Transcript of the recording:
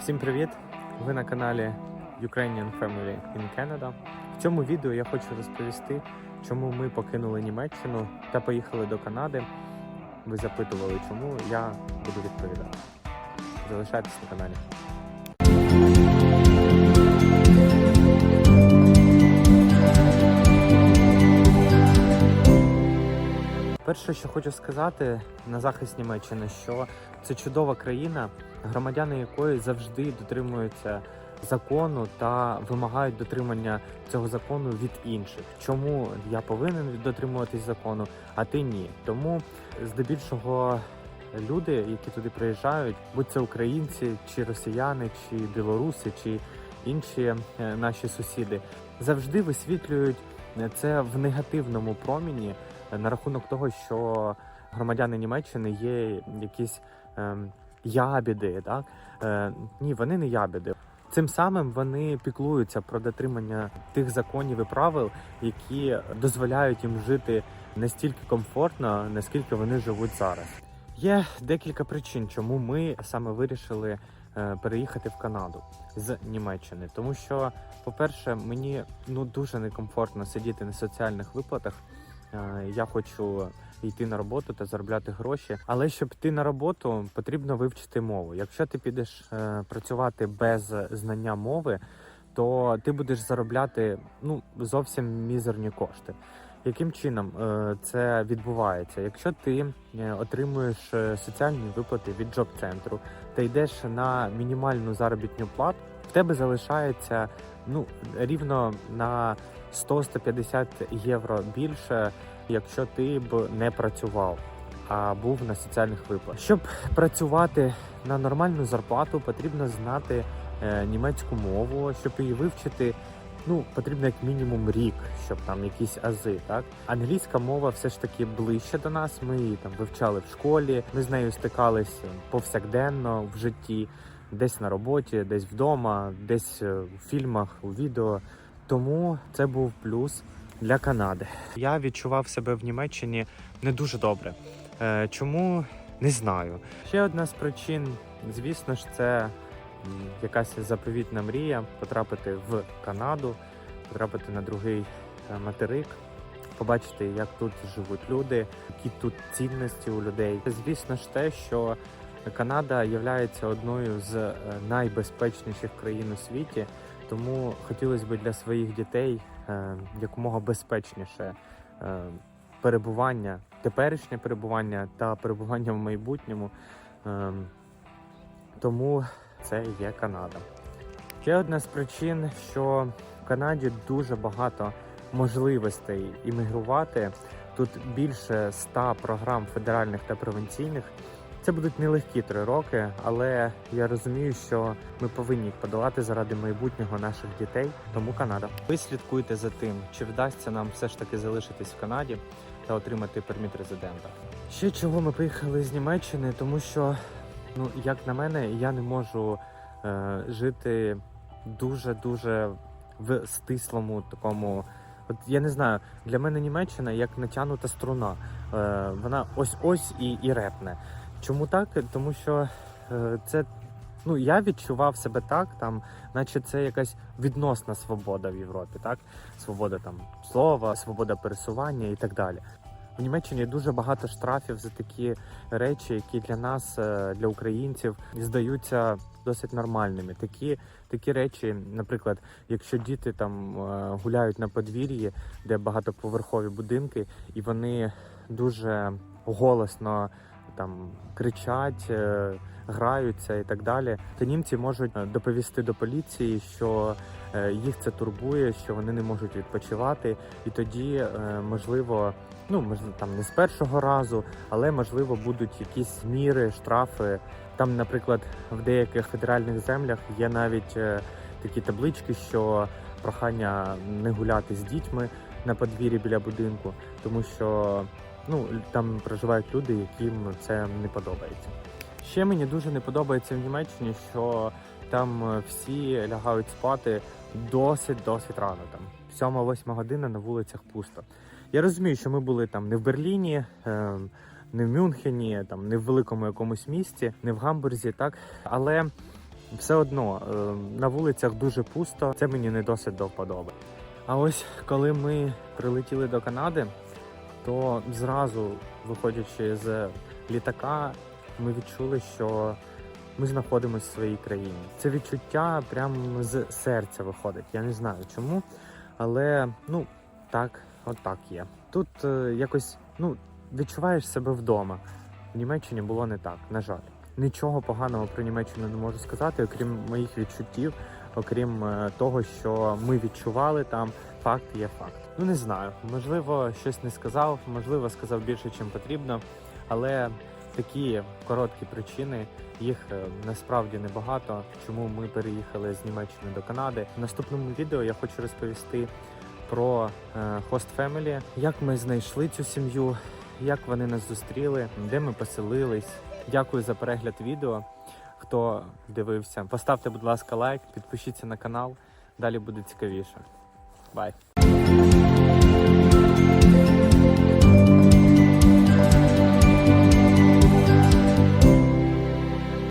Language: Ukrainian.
Всім привіт! Ви на каналі Ukrainian Family in Canada. В цьому відео я хочу розповісти, чому ми покинули Німеччину та поїхали до Канади. Ви запитували, чому я буду відповідати. Залишайтесь на каналі. Перше, що хочу сказати на захист Німеччини, що це чудова країна, громадяни якої завжди дотримуються закону та вимагають дотримання цього закону від інших. Чому я повинен дотримуватись закону, а ти ні? Тому здебільшого люди, які туди приїжджають, будь це українці, чи росіяни, чи білоруси, чи інші е, наші сусіди, завжди висвітлюють це в негативному проміні на рахунок того, що громадяни Німеччини є якісь ем, ябіди. Так? Е, ні, вони не ябіди. Цим самим вони піклуються про дотримання тих законів і правил, які дозволяють їм жити настільки комфортно, наскільки вони живуть зараз. Є декілька причин, чому ми саме вирішили е, переїхати в Канаду з Німеччини. Тому що, по-перше, мені ну дуже некомфортно сидіти на соціальних виплатах. Е, Я хочу йти на роботу та заробляти гроші. Але щоб йти на роботу, потрібно вивчити мову. Якщо ти підеш е, працювати без знання мови, то ти будеш заробляти ну зовсім мізерні кошти. Яким чином е, це відбувається? Якщо ти е, отримуєш е, соціальні виплати від джоб-центру та йдеш на мінімальну заробітну плату, в тебе залишається ну рівно на 100-150 євро більше, якщо ти б не працював, а був на соціальних виплатах. Щоб працювати на нормальну зарплату, потрібно знати е, німецьку мову, щоб її вивчити. Ну, потрібно як мінімум рік, щоб там якісь ази, так англійська мова все ж таки ближче до нас. Ми її там вивчали в школі. Ми з нею стикались повсякденно в житті, десь на роботі, десь вдома, десь е, у фільмах, у відео. Тому це був плюс для Канади. Я відчував себе в Німеччині не дуже добре. Е, Чому не знаю. Ще одна з причин, звісно ж, це якась заповітна мрія потрапити в Канаду, потрапити на другий е, материк, побачити, як тут живуть люди, які тут цінності у людей. Звісно ж, те, що Канада є одною з е, найбезпечніших країн у світі. Тому хотілося б для своїх дітей е, якомога безпечніше е, перебування, теперішнє перебування та перебування в майбутньому. Тому це є Канада. Ще одна з причин, що в Канаді дуже багато можливостей іммігрувати. Тут більше ста програм федеральних та провінційних. Це будуть нелегкі три роки, але я розумію, що ми повинні їх подолати заради майбутнього наших дітей. Тому Канада. Ви слідкуйте за тим, чи вдасться нам все ж таки залишитись в Канаді та отримати перміт резидента. Ще чого ми приїхали з Німеччини, тому що, ну як на мене, я не можу е, жити дуже дуже в стислому такому. От я не знаю, для мене Німеччина як натягнута струна. Е, вона ось ось і, і репне. Чому так? Тому що е, це ну я відчував себе так, там, наче це якась відносна свобода в Європі, так? Свобода там слова, свобода пересування і так далі. В Німеччині дуже багато штрафів за такі речі, які для нас, е, для українців, здаються досить нормальними. Такі, такі речі, наприклад, якщо діти там е, гуляють на подвір'ї, де багатоповерхові будинки, і вони дуже голосно там кричать, е, граються і так далі, то німці можуть е, доповісти до поліції, що е, їх це турбує, що вони не можуть відпочивати, і тоді можливо, ну можливо, там не з першого разу, але можливо будуть якісь міри, штрафи. Там, наприклад, в деяких федеральних землях є навіть такі таблички, що прохання не гуляти з дітьми на подвір'ї біля будинку, тому що ну там проживають люди, яким це не подобається. Ще мені дуже не подобається в Німеччині, що там е, всі лягають спати досить досить рано. Там 7-8 година на вулицях пусто. Я розумію, що ми були там не в Берліні, е, не в Мюнхені, там не в великому якомусь місті, не в Гамбурзі, так але все одно е, на вулицях дуже пусто. Це мені не досить до вподоби. А ось коли ми прилетіли до Канади, то зразу, виходячи з літака, ми відчули, що ми знаходимося в своїй країні. Це відчуття прямо з серця виходить. Я не знаю чому, але ну так, от є. Тут е, якось ну відчуваєш себе вдома. В Німеччині було не так, на жаль. Нічого поганого про Німеччину не можу сказати, окрім моїх відчуттів, окрім е, того, що ми відчували там. Факт є факт. Ну не знаю. Можливо, щось не сказав, можливо, сказав більше, чим потрібно, але такі короткі причини їх е, насправді небагато. Чому ми переїхали з Німеччини до Канади? В наступному відео я хочу розповісти про е, Host Family, як ми знайшли цю сім'ю, як вони нас зустріли, де ми поселились. Дякую за перегляд відео. Хто дивився, поставте, будь ласка, лайк, підпишіться на канал. Далі буде цікавіше. Бай!